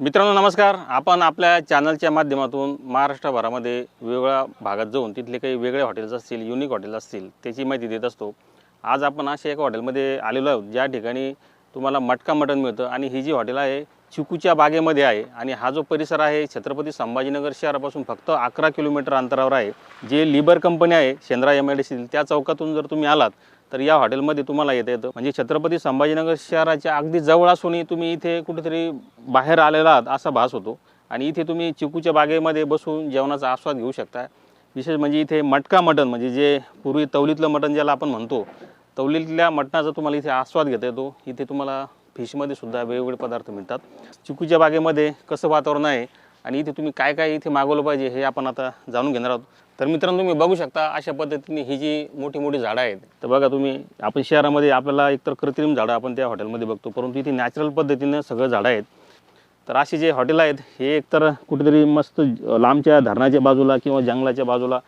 मित्रांनो नमस्कार. आपण आपल्या चॅनलच्या माध्यमातून महाराष्ट्रभरामध्ये वेगवेगळ्या भागात जाऊन तिथले काही वेगळे हॉटेल्स असतील युनिक हॉटेल्स असतील त्याची माहिती देत असतो. आज आपण अशा एका हॉटेलमध्ये आलेलो आहोत. ज्या ठिकाणी तुम्हाला मटका मटण मिळतं आणि ही जी हॉटेल आहे चिकूच्या बागेमध्ये आहे आणि हा जो परिसर आहे छत्रपती संभाजीनगर शहरापासून फक्त अकरा किलोमीटर अंतरावर आहे. जे लिबर कंपनी आहे Shendra M I D C त्या चौकातून जर तुम्ही आलात तर या हॉटेलमध्ये तुम्हाला येता येतं. म्हणजे छत्रपती संभाजीनगर शहराच्या अगदी जवळ असूनही तुम्ही इथे कुठेतरी बाहेर आलेला आहात असा भास होतो. आणि इथे तुम्ही चिकूच्या बागेमध्ये बसून जेवणाचा आस्वाद घेऊ शकता. विशेष म्हणजे इथे मटका मटण म्हणजे जे पूर्वी तवलीतलं मटण ज्याला आपण म्हणतो तवलीतल्या मटणाचा तुम्हाला इथे आस्वाद घेता येतो. इथे तुम्हाला फिशमध्ये सुद्धा वेगवेगळे पदार्थ मिळतात. चिकूच्या बागेमध्ये कसं वातावरण आहे आणि इथे तुम्ही काय काय इथे मागवलं पाहिजे हे आपण आता जाणून घेणार आहोत. तर मित्रांनो तुम्ही बघू शकता अशा पद्धतीने ही जी मोठी मोठी झाडं आहेत तर बघा तुम्ही आपण शहरामध्ये आपल्याला एकतर कृत्रिम झाडं आपण त्या हॉटेलमध्ये बघतो परंतु इथे नॅचरल पद्धतीनं सगळं झाडं आहेत. तर असे जे हॉटेल आहेत हे एकतर कुठेतरी मस्त लांबच्या धरणाच्या बाजूला किंवा जंगलाच्या बाजूला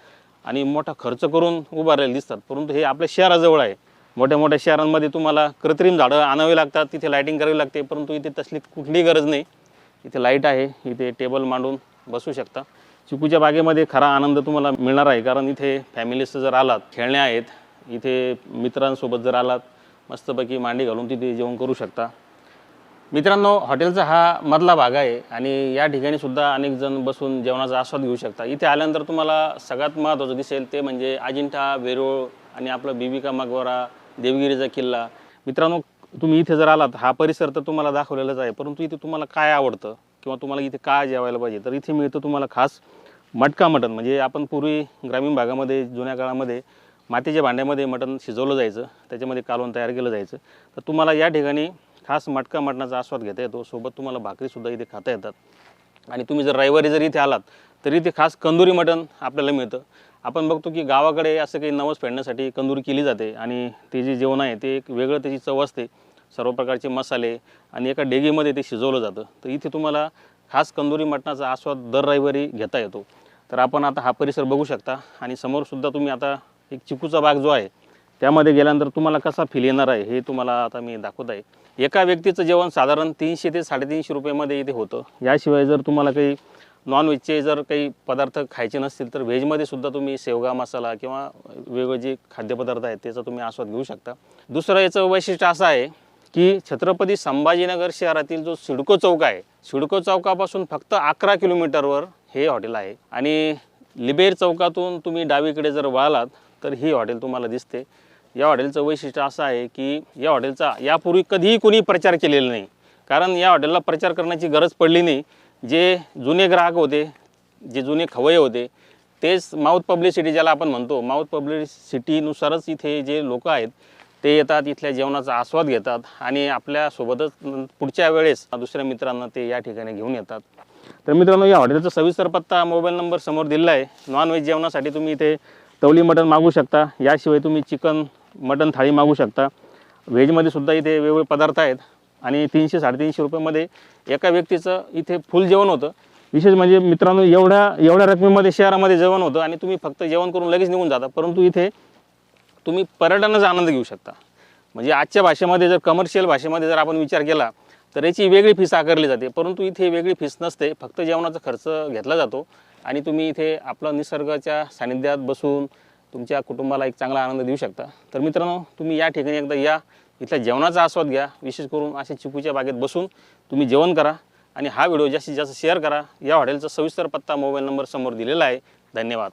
आणि मोठा खर्च करून उभारलेले दिसतात परंतु हे आपल्या शहराजवळ आहे. मोठ्या मोठ्या शहरांमध्ये तुम्हाला कृत्रिम झाडं आणावी लागतात तिथे लाईटिंग करावी लागते परंतु इथे तसली कुठलीही गरज नाही. इथे लाइट आहे इथे टेबल मांडून बसू शकता. चिकूच्या बागेमध्ये खरा आनंद तुम्हाला मिळणार आहे कारण इथे फॅमिलीचं जर आलात खेळणे आहेत इथे मित्रांसोबत जर आलात मस्तपैकी मांडी घालून तिथे जेवण करू शकता. मित्रांनो हॉटेलचा हा मधला भाग आहे आणि या ठिकाणी सुद्धा अनेक जण बसून जेवणाचा आस्वाद घेऊ शकता. इथे आल्यानंतर तुम्हाला सगळ्यात महत्त्वाचं दिसेल ते म्हणजे अजिंठा वेरूळ आणि आपलं बिबिका मगवरा देवगिरीचा किल्ला. मित्रांनो तुम्ही इथे जर आलात हा परिसर तर तुम्हाला दाखवलेलाच आहे परंतु इथे तुम्हाला काय आवडतं किंवा तुम्हाला इथे काय जेवायला पाहिजे? तर इथे मिळतं तुम्हाला खास मटका मटण. म्हणजे आपण पूर्वी ग्रामीण भागामध्ये जुन्या काळामध्ये मातीच्या भांड्यामध्ये मटण शिजवलं जायचं त्याच्यामध्ये कालवण तयार केलं जायचं. तर तुम्हाला या ठिकाणी खास मटका मटणाचा आस्वाद घेता येतो. सोबत तुम्हाला भाकरीसुद्धा इथे खाता येतात. आणि तुम्ही जर रविवारी जर इथे आलात तरी ते खास कंदुरी मटण आपल्याला मिळतं. आपण बघतो की गावाकडे असं काही नवस फेडण्यासाठी कंदुरी केली जाते आणि ते जे जेवण आहे ते एक वेगळं त्याची चव असते. सर्व प्रकारचे मसाले आणि एका डेगीमध्ये ते शिजवलं जातं. तर इथे तुम्हाला खास कंदुरी मटणाचा आस्वाद दर रविवारी घेता येतो. तर आपण आता हा परिसर बघू शकता आणि समोरसुद्धा तुम्ही आता एक चिकूचा बाग जो आहे त्यामध्ये गेल्यानंतर तुम्हाला कसा फील येणार आहे हे तुम्हाला आता मी दाखवत आहे. एका व्यक्तीचं जेवण साधारण तीनशे ते साडेतीनशे रुपयेमध्ये इथे होतं. याशिवाय जर तुम्हाला काही नॉनव्हेजचे जर काही पदार्थ खायचे नसतील तर व्हेजमध्ये सुद्धा तुम्ही शेवगा मसाला किंवा वेगवेगळे जे खाद्यपदार्थ आहेत त्याचा तुम्ही आस्वाद घेऊ शकता. दुसरं याचं वैशिष्ट्य असं आहे की छत्रपती संभाजीनगर शहरातील जो सिडको चौक आहे सिडको चौकापासून फक्त अकरा किलोमीटरवर हे हॉटेल आहे. आणि लिबेर चौकातून तुम्ही डावीकडे जर वळालात तर ही हॉटेल तुम्हाला दिसते. या हॉटेलचं वैशिष्ट्य असं आहे की या हॉटेलचा यापूर्वी कधीही कोणी प्रचार केलेला नाही. कारण या हॉटेलला प्रचार करण्याची गरज पडली नाही. जे जुने ग्राहक होते जे जुने खवय होते तेच माउथ पब्लिसिटी ज्याला आपण म्हणतो माउथ पब्लिसिटीनुसारच इथे जे लोक आहेत ते येतात इथल्या जेवणाचा आस्वाद घेतात आणि आपल्यासोबतच पुढच्या वेळेस दुसऱ्या मित्रांना ते या ठिकाणी घेऊन येतात. तर मित्रांनो या हॉटेलचा सविस्तर पत्ता मोबाईल नंबर समोर दिलेला आहे. नॉनव्हेज जेवणासाठी तुम्ही इथे तवली मटण मागू शकता. याशिवाय तुम्ही चिकन मटण थाळी मागू शकता. व्हेजमध्ये सुद्धा इथे वेगवेगळे पदार्थ आहेत. आणि तीनशे साडेतीनशे रुपयामध्ये एका व्यक्तीचं इथे फुल जेवण होतं. विशेष म्हणजे मित्रांनो एवढ्या एवढ्या रकमेमध्ये शहरामध्ये जेवण होतं आणि तुम्ही फक्त जेवण करून लगेच निघून जाता. परंतु इथे तुम्ही पर्यटनाचा आनंद घेऊ शकता. म्हणजे आजच्या भाषेमध्ये जर कमर्शियल भाषेमध्ये जर आपण विचार केला तर याची वेगळी फीस आकारली जाते. परंतु इथे वेगळी फीस नसते. फक्त जेवणाचा खर्च घेतला जातो आणि तुम्ही इथे आपला निसर्गाच्या सानिध्यात बसून तुमच्या कुटुंबाला एक चांगला आनंद देऊ शकता. तर मित्रांनो तुम्ही या ठिकाणी एकदा या. इथल्या जेवणाचा आस्वाद घ्या. विशेष करून अशा चिकूच्या बागेत बसून तुम्ही जेवण करा आणि हा व्हिडिओ जास्तीत जास्त शेअर करा. या हॉटेलचा सविस्तर पत्ता मोबाईल नंबर समोर दिलेला आहे. धन्यवाद.